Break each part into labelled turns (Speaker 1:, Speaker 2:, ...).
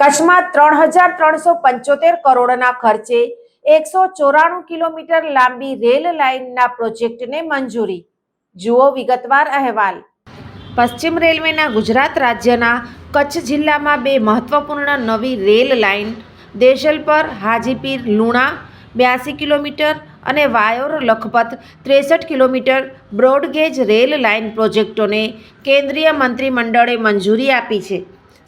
Speaker 1: કચ્છમાં ત્રણ હજાર ત્રણસો પંચોતેર કરોડના ખર્ચે એકસો ચોરાણું કિલોમીટર લાંબી રેલ લાઇનના પ્રોજેક્ટને મંજૂરી. જુઓ વિગતવાર અહેવાલ. પશ્ચિમ રેલવેના ગુજરાત રાજ્યના કચ્છ જિલ્લામાં બે મહત્વપૂર્ણ નવી રેલ લાઇન, દેશલપર, હાજીપીર, લુણા, બ્યાસી કિલોમીટર અને વાયોર, લખપત, ત્રેસઠ kilometre broad gauge rail line પ્રોજેક્ટોને કેન્દ્રીય મંત્રીમંડળે મંજૂરી આપી છે.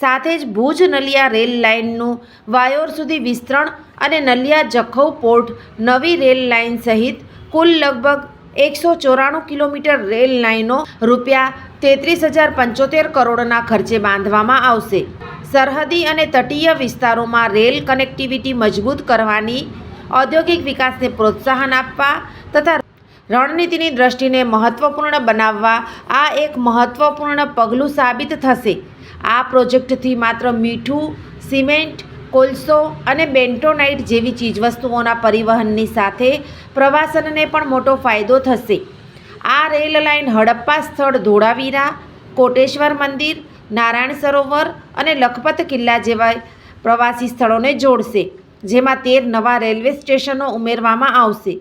Speaker 1: સાથે જ ભુજ નલિયા રેલ લાઇનનું વાયોર સુધી વિસ્તરણ અને નલિયા જખૌ પોર્ટ નવી રેલ લાઇન સહિત કુલ લગભગ એકસો ચોરાણું કિલોમીટર રેલ લાઇનો રૂપિયા તેત્રીસ હજાર પંચોતેર કરોડના ખર્ચે બાંધવામાં આવશે. સરહદી અને તટીય વિસ્તારોમાં રેલ કનેક્ટિવિટી મજબૂત કરવાની, ઔદ્યોગિક વિકાસને પ્રોત્સાહન આપવા તથા રણનીતિની દ્રષ્ટિને મહત્વપૂર્ણ બનાવવા આ એક મહત્વપૂર્ણ પગલું સાબિત થશે. આ પ્રોજેક્ટથી માત્ર મીઠું, સિમેન્ટ, કોલસો અને બેન્ટોનાઇટ જેવી ચીજવસ્તુઓના પરિવહનની સાથે પ્રવાસનને પણ મોટો ફાયદો થશે. આ રેલ લાઇન હડપ્પા સ્થળ ધોળાવીરા, કોટેશ્વર મંદિર, નારાયણ સરોવર અને લખપત કિલ્લા જેવા પ્રવાસી સ્થળોને જોડશે, જેમાં તેર નવા રેલવે સ્ટેશનો ઉમેરવામાં આવશે.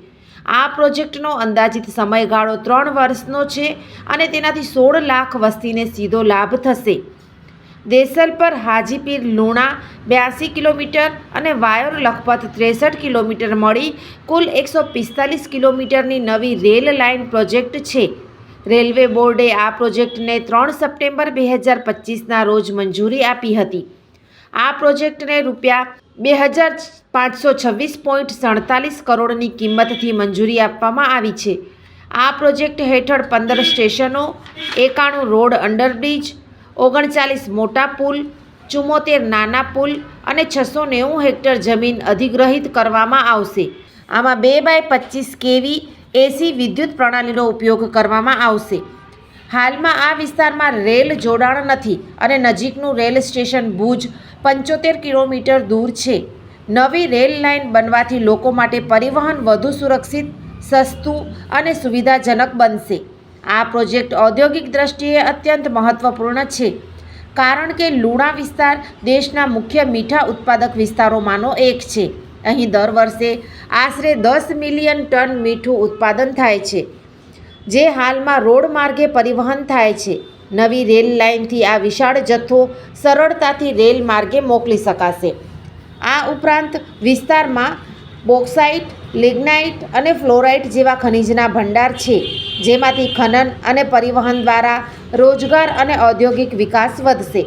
Speaker 1: આ પ્રોજેક્ટનો અંદાજિત સમયગાળો ત્રણ વર્ષનો છે અને તેનાથી સોળ લાખ વસ્તીને સીધો લાભ થશે. દેસલપર હાજીપીર લુણા, બ્યાસી કિલોમીટર અને વાયોર લખપત ત્રેસઠ કિલોમીટર મળી. કુલ એકસો પિસ્તાલીસ કિલોમીટરની નવી રેલ લાઇન પ્રોજેક્ટ છે. રેલવે બોર્ડે આ પ્રોજેક્ટને ત્રણ સપ્ટેમ્બર બે હજાર પચીસના રોજ મંજૂરી આપી હતી. આ પ્રોજેક્ટને રૂપિયા બે હજાર પાંચસો છવ્વીસ પોઈન્ટ સડતાલીસ કરોડની કિંમતથી મંજૂરી આપવામાં આવી છે. આ પ્રોજેક્ટ હેઠળ પંદર સ્ટેશનો, એકાણું રોડ અંડરબ્રિજ ઓગણચાલીસ મોટા પુલ, ચુમ્મોતેર નાના પુલ અને છસો નેવું હેક્ટર જમીન અધિગ્રહિત કરવામાં આવશે. આમાં બે બાય પચીસ કેવી એસી વિદ્યુત પ્રણાલીનો ઉપયોગ કરવામાં આવશે. હાલમાં આ વિસ્તારમાં રેલ જોડાણ નથી અને નજીકનું રેલ સ્ટેશન ભુજ પંચોતેર કિલોમીટર દૂર છે. નવી રેલ લાઇન બનવાથી લોકો માટે પરિવહન વધુ સુરક્ષિત, સસ્તું અને સુવિધાજનક બનશે. આ પ્રોજેક્ટ ઔદ્યોગિક દ્રષ્ટિએ અત્યંત મહત્વપૂર્ણ છે. કારણ કે લુણા વિસ્તાર દેશના મુખ્ય મીઠા ઉત્પાદક વિસ્તારોમાંનો એક છે. અહીં દર વર્ષે આશરે દસ મિલિયન ટન મીઠું ઉત્પાદન થાય છે, જે હાલમાં રોડ માર્ગે પરિવહન થાય છે. નવી રેલ લાઇનથી આ વિશાળ જથ્થો સરળતાથી રેલ માર્ગે મોકલી શકાશે. આ ઉપરાંત વિસ્તારમાં બોક્સાઇટ, લિગ્નાઇટ અને ફ્લોરાઇટ જેવા ખનિજના ભંડાર છે, જેમાંથી ખનન અને પરિવહન દ્વારા રોજગાર અને ઔદ્યોગિક વિકાસ વધશે.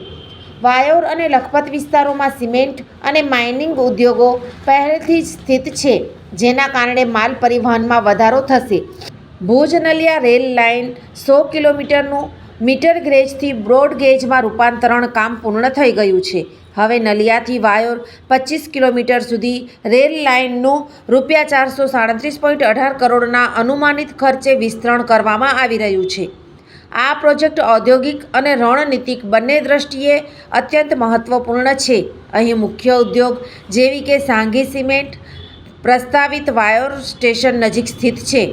Speaker 1: વાયોર અને લખપત વિસ્તારોમાં સિમેન્ટ અને માઇનિંગ ઉદ્યોગો પહેલેથી જ સ્થિત છે, જેના કારણે માલ પરિવહનમાં વધારો થશે. ભુજ નલિયા રેલ લાઇન સો કિલોમીટરનું મીટર ગેજથી બ્રોડ ગેજમાં રૂપાંતરણ કામ પૂર્ણ થઈ ગયું છે. હવે નલિયાથી વાયોર પચીસ કિલોમીટર સુધી રેલ લાઇનનું રૂપિયા ચારસો સાડત્રીસ પોઈન્ટ અઢાર કરોડના અનુમાનિત ખર્ચે વિસ્તરણ કરવામાં આવી રહ્યું છે. આ પ્રોજેક્ટ ઔદ્યોગિક અને રણનીતિક બંને દ્રષ્ટિએ અત્યંત મહત્વપૂર્ણ છે. અહીં મુખ્ય ઉદ્યોગ જેવી કે સાંઘી સિમેન્ટ પ્રસ્તાવિત વાયોર સ્ટેશન નજીક સ્થિત છે.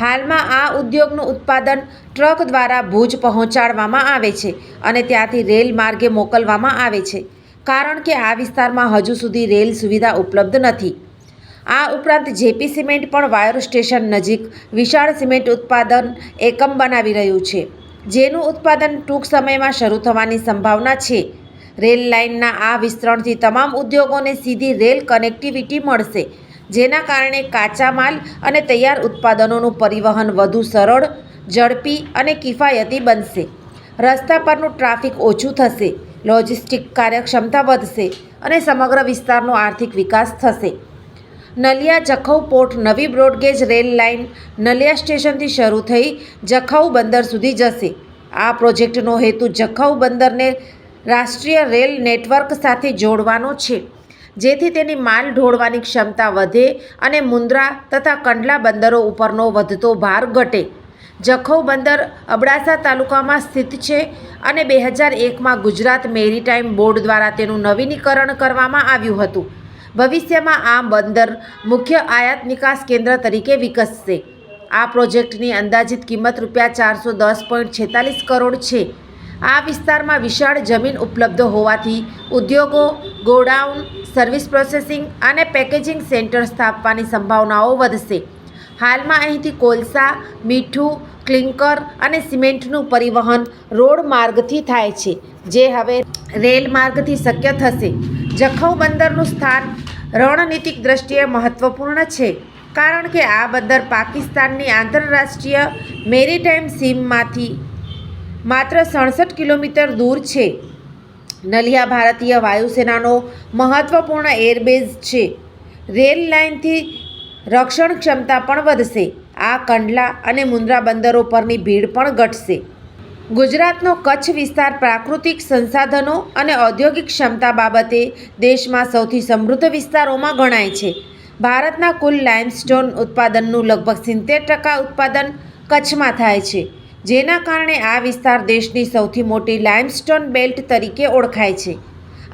Speaker 1: હાલમાં આ ઉદ્યોગનું ઉત્પાદન ટ્રક દ્વારા ભુજ પહોંચાડવામાં આવે છે અને ત્યાંથી રેલ માર્ગે મોકલવામાં આવે છે. કારણ કે આ વિસ્તારમાં હજુ સુધી રેલ સુવિધા ઉપલબ્ધ નથી. આ ઉપરાંત જેપી સિમેન્ટ પણ વાયર સ્ટેશન નજીક વિશાળ સિમેન્ટ ઉત્પાદન એકમ બનાવી રહ્યું છે. જેનું ઉત્પાદન ટૂંક સમયમાં શરૂ થવાની સંભાવના છે. રેલ લાઇનના આ વિસ્તરણથી તમામ ઉદ્યોગોને સીધી રેલ કનેક્ટિવિટી મળશે, જેના કારણે કાચા માલ અને તૈયાર ઉત્પાદનોનું પરિવહન વધુ સરળ, ઝડપી અને કિફાયતી બનશે. રસ્તા પરનું ટ્રાફિક ઓછું થશે. લોજિસ્ટિક કાર્યક્ષમતા વધશે અને સમગ્ર વિસ્તારનો આર્થિક વિકાસ થશે. નલિયા જખૌ પોર્ટ નવી broad gauge rail line Naliya સ્ટેશનથી શરૂ થઈ જખૌ બંદર સુધી જશે. આ પ્રોજેક્ટનો હેતુ જખૌ બંદરને રાષ્ટ્રીય રેલ નેટવર્ક સાથે જોડવાનો છે, જેથી તેની માલ ઢોળવાની ક્ષમતા વધે અને મુન્દ્રા તથા કંડલા બંદરો ઉપરનો વધતો ભાર ઘટે. જખૌ બંદર અબડાસા તાલુકામાં સ્થિત છે અને બે હજાર એકમાં ગુજરાત મેરીટાઈમ બોર્ડ દ્વારા તેનું નવીનીકરણ કરવામાં આવ્યું હતું. ભવિષ્યમાં આ બંદર મુખ્ય આયાત નિકાસ કેન્દ્ર તરીકે વિકસશે. આ પ્રોજેક્ટની અંદાજિત કિંમત રૂપિયા ચારસો દસ પોઈન્ટ છેતાલીસ કરોડ છે. આ વિસ્તારમાં વિશાળ જમીન ઉપલબ્ધ હોવાથી ઉદ્યોગો, ગોડાઉન, સર્વિસ પ્રોસેસિંગ અને પેકેજિંગ સેન્ટર સ્થાપવાની સંભાવનાઓ વધશે. હાલમાં અહીંથી કોલસા, મીઠું, ક્લિંકર અને સિમેન્ટનું પરિવહન રોડ માર્ગથી થાય છે, જે હવે રેલ માર્ગથી શક્ય થશે. જખૌ બંદરનું સ્થાન રણનીતિક દ્રષ્ટિએ મહત્વપૂર્ણ છે, કારણ કે આ બંદર પાકિસ્તાનની આંતરરાષ્ટ્રીય મેરીટાઈમ સીમમાંથી માત્ર સડસઠ કિલોમીટર દૂર છે. નલિયા ભારતીય વાયુસેનાનો મહત્વપૂર્ણ એરબેઝ છે. રેલ લાઇનથી રક્ષણ ક્ષમતા પણ વધશે. આ કંડલા અને મુન્દ્રા બંદરો પરની ભીડ પણ ઘટશે. ગુજરાતનો કચ્છ વિસ્તાર પ્રાકૃતિક સંસાધનો અને ઔદ્યોગિક ક્ષમતા બાબતે દેશમાં સૌથી સમૃદ્ધ વિસ્તારોમાં ગણાય છે. ભારતના કુલ લાઇમસ્ટોન ઉત્પાદનનું લગભગ સિત્તેર ટકા ઉત્પાદન કચ્છમાં થાય છે, જેના કારણે આ વિસ્તાર દેશની સૌથી મોટી લાઇમસ્ટોન બેલ્ટ તરીકે ઓળખાય છે.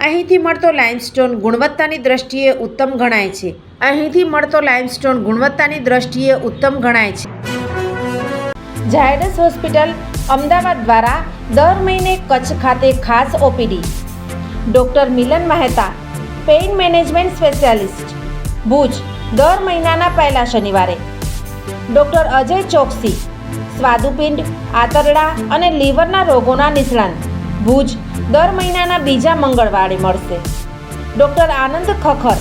Speaker 1: અહીંથી મળતો લાઇમસ્ટોન ગુણવત્તાની દ્રષ્ટિએ ઉત્તમ ગણાય છે. અહીંથી મળતો લાઇમસ્ટોન ગુણવત્તાની દ્રષ્ટિએ ઉત્તમ ગણાય છે. ઝાયડસ હોસ્પિટલ અમદાવાદ દ્વારા દર મહિને કચ્છ ખાતે ખાસ OPD. Doctor Milan Mehta, pain management specialist. Bhuj, દર મહિનાના પહેલા શનિવારે. ડૉક્ટર અજય ચોકસી, સ્વાદુપિંડ, આંતરડા અને લીવરના રોગોના નિષ્ણાંત. ભુજ, દર મહિનાના બીજા મંગળવારે મળશે. Doctor Anand Khakhar